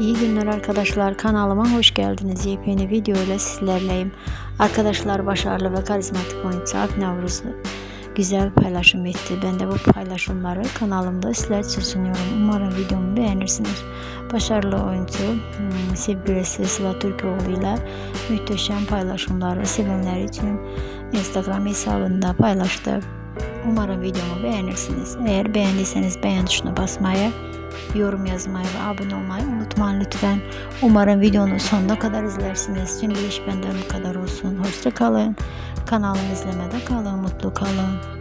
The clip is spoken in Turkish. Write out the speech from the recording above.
İyi günler arkadaşlar kanalıma hoş geldiniz. Yepyeni video ile sizlerleyim. Arkadaşlar başarılı ve karizmatik oyuncu Alp Navruz güzel paylaşım etti. Ben de bu paylaşımları kanalımda sizler için sunuyorum. Umarım videomu beğenirsiniz. Başarılı oyuncu hmm, sevgilisi Sıla Türkoğlu ile muhteşem paylaşımları sevenler için Instagram hesabında paylaştı. Umarım videomu beğenirsiniz. Eğer beğendiyseniz beğen tuşuna basmayı, yorum yazmayı ve abone olmayı unutmayın lütfen. Umarım videonun sonuna kadar izlersiniz. Şimdilik benden bu kadar olsun. Hoşça kalın. Kanalımı izlemede kalın. Mutlu kalın.